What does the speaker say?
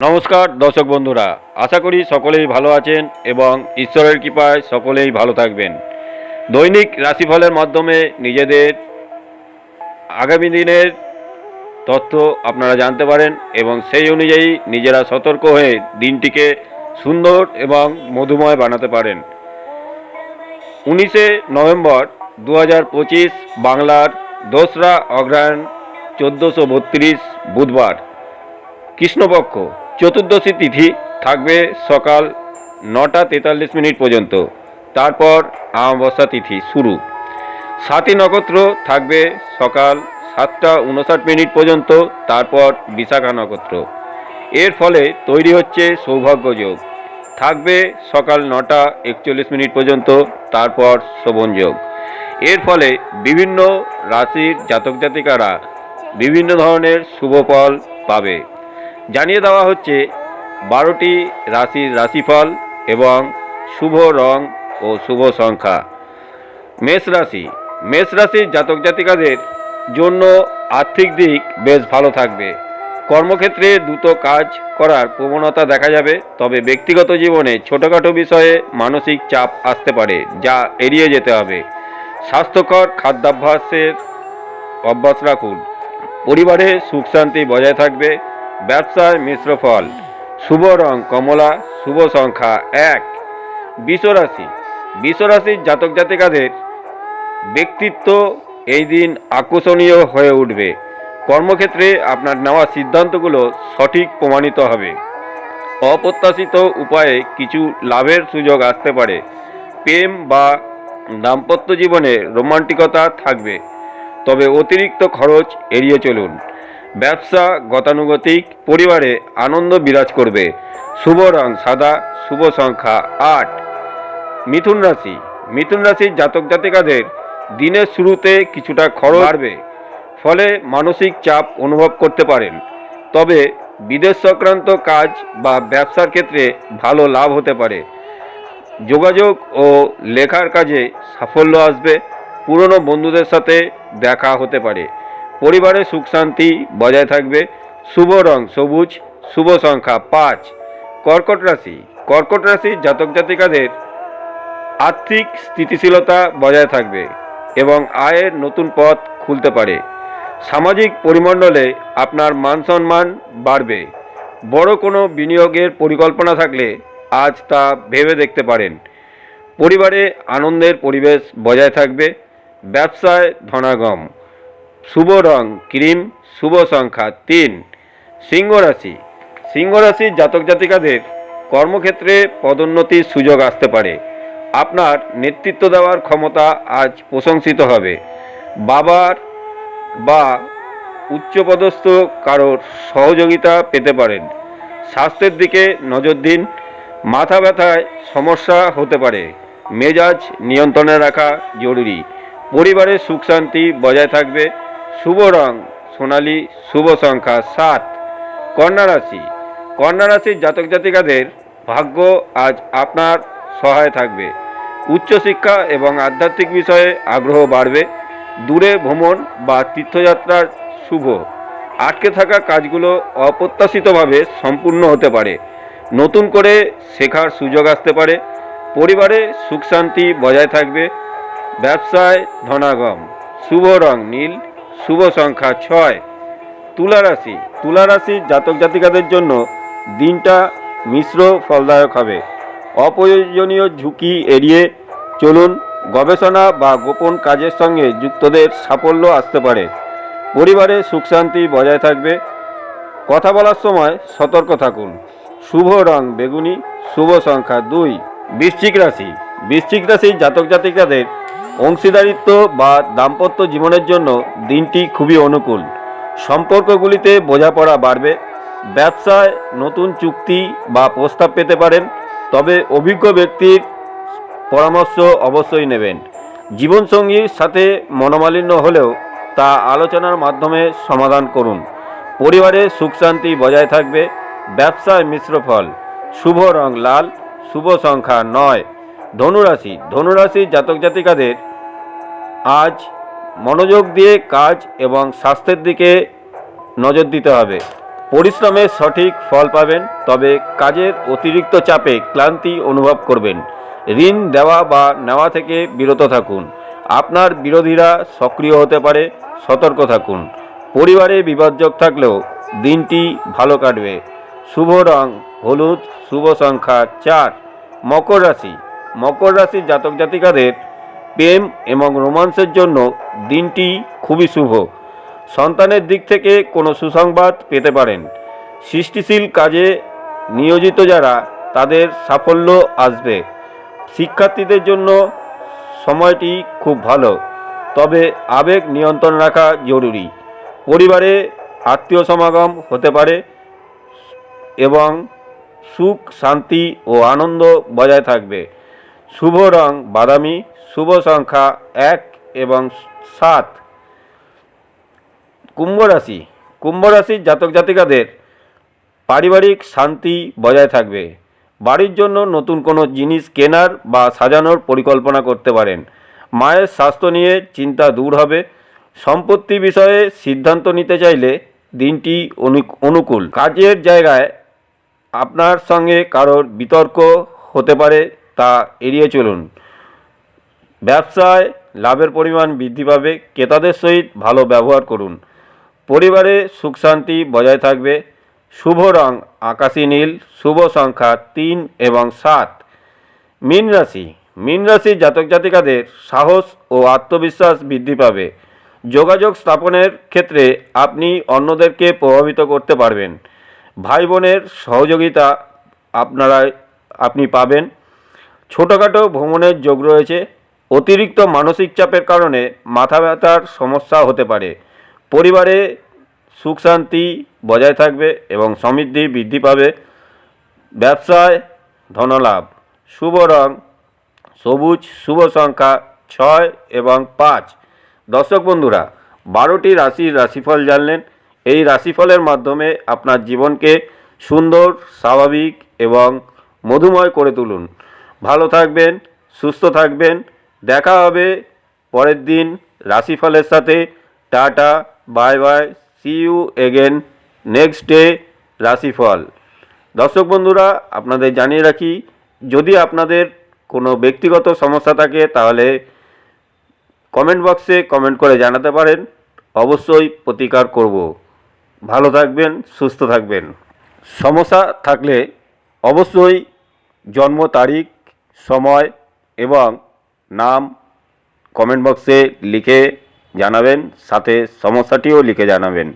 নমস্কার, দর্শক বন্ধুরা। আশা করি সকলেই ভালো আছেন এবং ঈশ্বরের কৃপায় সকলেই ভালো থাকবেন। দৈনিক রাশিফলের মাধ্যমে নিজেদের আগামী দিনের তথ্য আপনারা জানতে পারেন এবং সেই অনুযায়ী নিজেরা সতর্ক হয়ে দিনটিকে সুন্দর এবং মধুময় বানাতে পারেন। উনিশে নভেম্বর দু বাংলার দোসরা অগ্রহায়ণ চোদ্দোশো বুধবার। কৃষ্ণপক্ষ চতুর্দশী তিথি থাকবে সকাল নটা তেতাল্লিশ মিনিট পর্যন্ত। তারপর আমাবস্যা তিথি শুরু। সাতই নক্ষত্র থাকবে সকাল সাতটা উনষাট মিনিট পর্যন্ত, তারপর বিশাখা নক্ষত্র। এর ফলে তৈরি হচ্ছে সৌভাগ্য যোগ। থাকবে সকাল নটা একচল্লিশ মিনিট পর্যন্ত, তারপর শোভন যোগ। এর ফলে বিভিন্ন রাশির জাতক জাতিকারা বিভিন্ন ধরনের শুভ ফল পাবে। জানিয়ে দেওয়া হচ্ছে, বারোটি রাশির রাশিফল এবং শুভ রং ও শুভ সংখ্যা। মেষ রাশি, মেষ রাশির জাতক জাতিকাদের জন্য আর্থিক দিক বেশ ভালো থাকবে। কর্মক্ষেত্রে দ্রুত কাজ করার প্রবণতা দেখা যাবে, তবে ব্যক্তিগত জীবনে ছোটোখাটো বিষয়ে মানসিক চাপ আসতে পারে, যা এড়িয়ে যেতে হবে। স্বাস্থ্যকর খাদ্যাভ্যাসের অভ্যাস রাখুন। পরিবারে সুখ শান্তি বজায় থাকবে ব্যবসায় মিশ্র ফল। শুভ রং কমলা, শুভ সংখ্যা এক। বিশ্বরাশি। বিশ্বরাশির জাতক জাতিকাদের ব্যক্তিত্ব এই দিন আকর্ষণীয় হয়ে উঠবে। কর্মক্ষেত্রে আপনার নেওয়া সিদ্ধান্তগুলো সঠিক প্রমাণিত হবে। অপ্রত্যাশিত উপায়ে কিছু লাভের সুযোগ আসতে পারে। প্রেম বা দাম্পত্য জীবনে রোমান্টিকতা থাকবে। তবে অতিরিক্ত খরচ এড়িয়ে চলুন। ব্যবসা গতানুগতিক, পরিবারে আনন্দ বিরাজ করবে। শুভ রং সাদা, শুভ সংখ্যা আট। মিথুন রাশি। মিথুন রাশির জাতক জাতিকাদের দিনের শুরুতে কিছুটা খরচ বাড়বে, ফলে মানসিক চাপ অনুভব করতে পারেন। তবে বিদেশ সংক্রান্ত কাজ বা ব্যবসার ক্ষেত্রে ভালো লাভ হতে পারে। যোগাযোগ ও লেখার কাজে সাফল্য আসবে। পুরনো বন্ধুদের সাথে দেখা হতে পারে। পরিবারে সুখ শান্তি বজায় থাকবে। শুভ রং সবুজ, শুভ সংখ্যা পাঁচ। কর্কট রাশি। কর্কট রাশির জাতক জাতিকাদের আর্থিক স্থিতিশীলতা বজায় থাকবে এবং আয়ের নতুন পথ খুলতে পারে। সামাজিক পরিমণ্ডলে আপনার মান সম্মান বাড়বে। বড় কোনো বিনিয়োগের পরিকল্পনা থাকলে আজ তা ভেবে দেখতে পারেন। পরিবারে আনন্দের পরিবেশ বজায় থাকবে। ব্যবসায় ধনাগম। শুভ রং, ক্রিম, শুভ সংখ্যা, তিন। সিংহ রাশি। সিংহ রাশির জাতক জাতিকাদের কর্মক্ষেত্রে পদোন্নতির সুযোগ আসতে পারে। আপনার নেতৃত্ব দেওয়ার ক্ষমতা আজ প্রশংসিত হবে। বাবার বা উচ্চপদস্থ কারোর সহযোগিতা পেতে পারেন। স্বাস্থ্যের দিকে নজর দিন। মাথা ব্যথায় সমস্যা হতে পারে। মেজাজ নিয়ন্ত্রণে রাখা জরুরি। পরিবারে সুখ শান্তি বজায় থাকবে। শুভ রং, সোনালি শুভ সংখ্যা সাত। কন্যা রাশি, কন্যা রাশির জাতক জাতিকাদের ভাগ্য আজ আপনার সহায় থাকবে। উচ্চশিক্ষা এবং আধ্যাত্মিক বিষয়ে আগ্রহ বাড়বে। দূরে ভ্রমণ বা তীর্থযাত্রার শুভ, আটকে থাকা কাজগুলো অপ্রত্যাশিতভাবে সম্পূর্ণ হতে পারে। নতুন করে শেখার সুযোগ আসতে পারে। পরিবারে সুখ শান্তি বজায় থাকবে। ব্যবসায় ধনাগম, শুভ রং নীল শুভ সংখ্যা ছয়। তুলা রাশি। তুলা রাশির জাতক জাতিকাদের জন্য দিনটা মিশ্র ফলদায়ক হবে। অপ্রয়োজনীয় ঝুঁকি এড়িয়ে চলুন, গবেষণা বা গোপন কাজের সঙ্গে যুক্তদের সাফল্য আসতে পারে। পরিবারে সুখ শান্তি বজায় থাকবে। কথা বলার সময় সতর্ক থাকুন। শুভ রং বেগুনি, শুভ সংখ্যা দুই। বৃশ্চিক রাশি। বৃশ্চিক রাশির জাতক জাতিকাদের অংশীদারিত্ব বা দাম্পত্য জীবনের জন্য দিনটি খুবই অনুকূল। সম্পর্কগুলিতে বোঝাপড়া বাড়বে, ব্যবসায় নতুন চুক্তি বা প্রস্তাব পেতে পারেন, তবে অভিজ্ঞ ব্যক্তির পরামর্শ অবশ্যই নেবেন। জীবনসঙ্গীর সাথে মনোমালিন্য হলেও তা আলোচনার মাধ্যমে সমাধান করুন। পরিবারে সুখ শান্তি বজায় থাকবে, ব্যবসায় মিশ্র ফল, শুভ রং লাল, শুভ সংখ্যা নয়, ধনুরাশি। ধনুরাশি জাতক জাতিকাদের আজ মনোযোগ দিয়ে কাজ এবং স্বাস্থ্যের দিকে নজর দিতে হবে। পরিশ্রমে সঠিক ফল পাবেন, তবে কাজের অতিরিক্ত চাপে ক্লান্তি অনুভব করবেন। ঋণ দেওয়া বা নেওয়া থেকে বিরত থাকুন। আপনার বিরোধীরা সক্রিয় হতে পারে, সতর্ক থাকুন। পরিবারে বিপদযোগ থাকলেও দিনটি ভালো কাটবে। শুভ রং, হলুদ, শুভ সংখ্যা চার। মকর রাশি। মকর রাশির জাতক জাতিকাদের প্রেম এবং রোমান্সের জন্য দিনটি খুবই শুভ। সন্তানের দিক থেকে কোনো সুসংবাদ পেতে পারেন। সৃষ্টিশীল কাজে নিয়োজিত যারা, তাদের সাফল্য আসবে। শিক্ষার্থীদের জন্য সময়টি খুব ভালো, তবে আবেগ নিয়ন্ত্রণ রাখা জরুরি। পরিবারে আত্মীয় সমাগম হতে পারে এবং সুখ, শান্তি ও আনন্দ বজায় থাকবে। শুভ রং বাদামি, শুভ সংখ্যা এক এবং সাত। কুম্ভ রাশি, কুম্ভ রাশির জাতক জাতিকাদের পারিবারিক শান্তি বজায় থাকবে। বাড়ির জন্য নতুন কোনো জিনিস কেনার বা সাজানোর পরিকল্পনা করতে পারেন। মায়ের স্বাস্থ্য নিয়ে চিন্তা দূর হবে। সম্পত্তি বিষয়ে সিদ্ধান্ত নিতে চাইলে দিনটি অনু- অনুকূল। কাজের জায়গায় আপনার সঙ্গে কারোর বিতর্ক হতে পারে। তা এড়িয়ে চলুন। ব্যবসায় লাভের পরিমাণ বৃদ্ধি পাবে, ক্রেতাদের সহিত ভালো ব্যবহার করুন। পরিবারে সুখ শান্তি বজায় থাকবে। শুভ রং, আকাশী নীল, শুভ সংখ্যা তিন এবং সাত। মীন রাশি, মীন রাশির জাতক জাতিকাদের সাহস ও আত্মবিশ্বাস বৃদ্ধি পাবে। যোগাযোগ স্থাপনের ক্ষেত্রে আপনি অন্যদেরকে প্রভাবিত করতে পারবেন। ভাই বোনের সহযোগিতা আপনারা আপনি পাবেন। ছোটোখাটো ভ্রমণের যোগ রয়েছে। অতিরিক্ত মানসিক চাপের কারণে মাথা ব্যথার সমস্যা হতে পারে। পরিবারে সুখ শান্তি বজায় থাকবে এবং সমৃদ্ধি বৃদ্ধি পাবে। ব্যবসায় ধনলাভ শুভ রং, সবুজ, শুভ সংখ্যা ছয় এবং পাঁচ। দর্শক বন্ধুরা, বারোটি রাশির রাশিফল জানলেন। এই রাশিফলের মাধ্যমে আপনার জীবনকে সুন্দর, স্বাভাবিক এবং মধুময় করে তুলুন। ভালো থাকবেন, সুস্থ থাকবেন। দেখা হবে পরের দিন রাশিফলের সাথে। Tata, bye bye see you again next day রাশিফল। দর্শক বন্ধুরা, আপনাদের জানিয়ে রাখি, যদি আপনাদের কোনো ব্যক্তিগত সমস্যা থাকে, তাহলে কমেন্ট বক্সে কমেন্ট করে জানাতে পারেন। অবশ্যই প্রতিকার করব। ভালো থাকবেন, সুস্থ থাকবেন। সমস্যা থাকলে অবশ্যই জন্ম তারিখ সময় এবং নাম কমেন্ট বক্সে লিখে জানাবেন সাথে সমস্যাটিও লিখে জানাবেন।